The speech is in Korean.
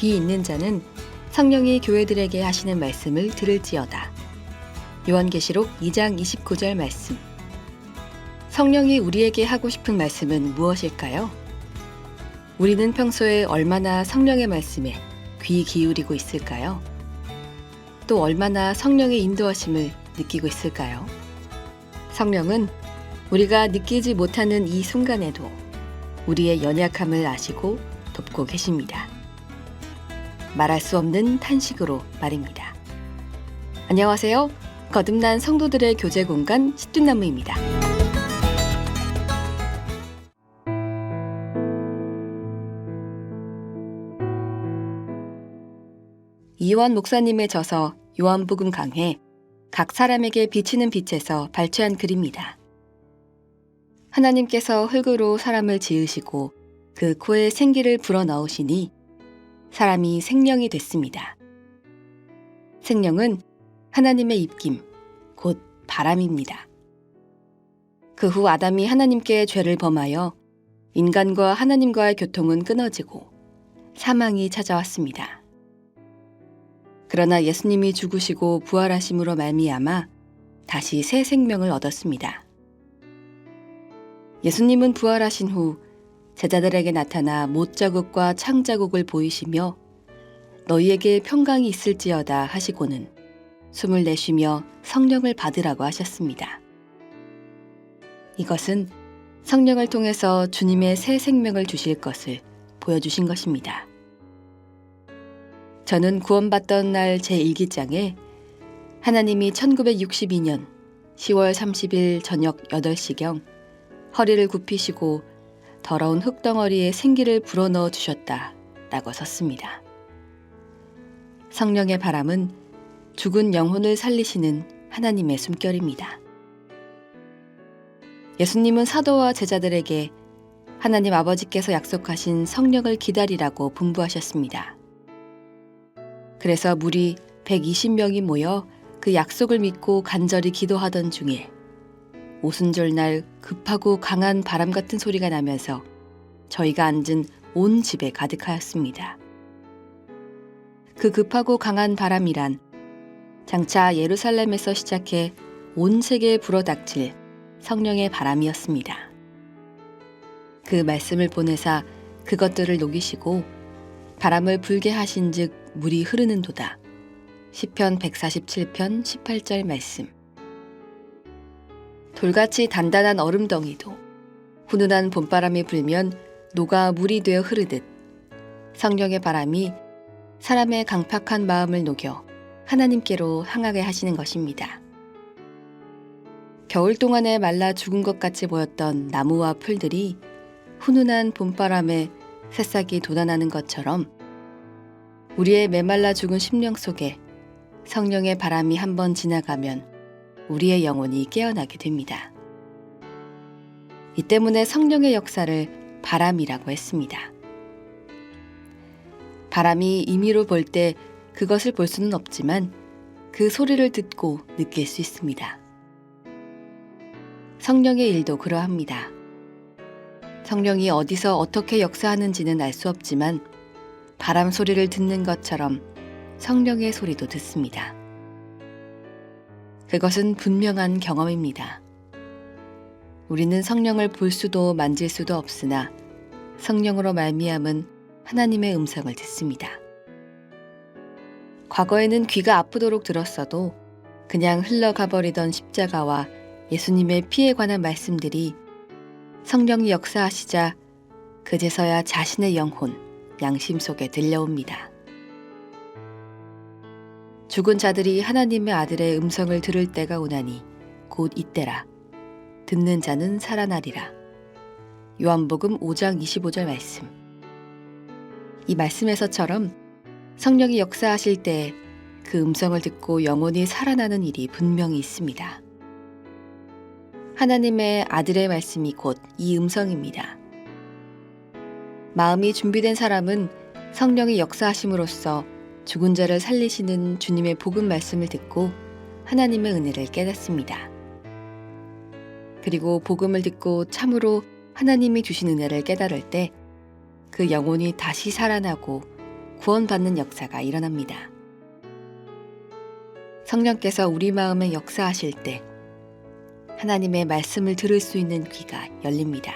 귀 있는 자는 성령이 교회들에게 하시는 말씀을 들을지어다. 요한계시록 2장 29절 말씀. 성령이 우리에게 하고 싶은 말씀은 무엇일까요? 우리는 평소에 얼마나 성령의 말씀에 귀 기울이고 있을까요? 또 얼마나 성령의 인도하심을 느끼고 있을까요? 성령은 우리가 느끼지 못하는 이 순간에도 우리의 연약함을 아시고 돕고 계십니다. 말할 수 없는 탄식으로 말입니다. 안녕하세요. 거듭난 성도들의 교제 공간 시뚠나무입니다. 이완 목사님의 저서 요한복음 강해 각 사람에게 비치는 빛에서 발췌한 글입니다. 하나님께서 흙으로 사람을 지으시고 그 코에 생기를 불어넣으시니 사람이 생명이 됐습니다. 생명은 하나님의 입김, 곧 바람입니다. 그 후 아담이 하나님께 죄를 범하여 인간과 하나님과의 교통은 끊어지고 사망이 찾아왔습니다. 그러나 예수님이 죽으시고 부활하심으로 말미암아 다시 새 생명을 얻었습니다. 예수님은 부활하신 후 제자들에게 나타나 못자국과 창자국을 보이시며 너희에게 평강이 있을지어다 하시고는 숨을 내쉬며 성령을 받으라고 하셨습니다. 이것은 성령을 통해서 주님의 새 생명을 주실 것을 보여주신 것입니다. 저는 구원받던 날 제1기장에 하나님이 1962년 10월 30일 저녁 8시경 허리를 굽히시고 더러운 흙덩어리에 생기를 불어넣어 주셨다 라고 썼습니다. 성령의 바람은 죽은 영혼을 살리시는 하나님의 숨결입니다. 예수님은 사도와 제자들에게 하나님 아버지께서 약속하신 성령을 기다리라고 분부하셨습니다. 그래서 무리 120명이 모여 그 약속을 믿고 간절히 기도하던 중에 오순절 날 급하고 강한 바람 같은 소리가 나면서 저희가 앉은 온 집에 가득하였습니다. 그 급하고 강한 바람이란 장차 예루살렘에서 시작해 온 세계에 불어닥칠 성령의 바람이었습니다. 그 말씀을 보내사 그것들을 녹이시고 바람을 불게 하신즉 물이 흐르는도다. 시편 147편 18절 말씀. 돌같이 단단한 얼음덩이도 훈훈한 봄바람이 불면 녹아 물이 되어 흐르듯 성령의 바람이 사람의 강팍한 마음을 녹여 하나님께로 향하게 하시는 것입니다. 겨울 동안에 말라 죽은 것 같이 보였던 나무와 풀들이 훈훈한 봄바람에 새싹이 돋아나는 것처럼 우리의 메말라 죽은 심령 속에 성령의 바람이 한번 지나가면 우리의 영혼이 깨어나게 됩니다. 이 때문에 성령의 역사를 바람이라고 했습니다. 바람이 임의로 볼 때 그것을 볼 수는 없지만 그 소리를 듣고 느낄 수 있습니다. 성령의 일도 그러합니다. 성령이 어디서 어떻게 역사하는지는 알 수 없지만 바람 소리를 듣는 것처럼 성령의 소리도 듣습니다. 그것은 분명한 경험입니다. 우리는 성령을 볼 수도 만질 수도 없으나 성령으로 말미암은 하나님의 음성을 듣습니다. 과거에는 귀가 아프도록 들었어도 그냥 흘러가 버리던 십자가와 예수님의 피에 관한 말씀들이 성령이 역사하시자 그제서야 자신의 영혼, 양심 속에 들려옵니다. 죽은 자들이 하나님의 아들의 음성을 들을 때가 오나니 곧 이때라. 듣는 자는 살아나리라. 요한복음 5장 25절 말씀. 이 말씀에서처럼 성령이 역사하실 때 그 음성을 듣고 영혼이 살아나는 일이 분명히 있습니다. 하나님의 아들의 말씀이 곧 이 음성입니다. 마음이 준비된 사람은 성령이 역사하심으로써 죽은 자를 살리시는 주님의 복음 말씀을 듣고 하나님의 은혜를 깨닫습니다. 그리고 복음을 듣고 참으로 하나님이 주신 은혜를 깨달을 때 그 영혼이 다시 살아나고 구원받는 역사가 일어납니다. 성령께서 우리 마음에 역사하실 때 하나님의 말씀을 들을 수 있는 귀가 열립니다.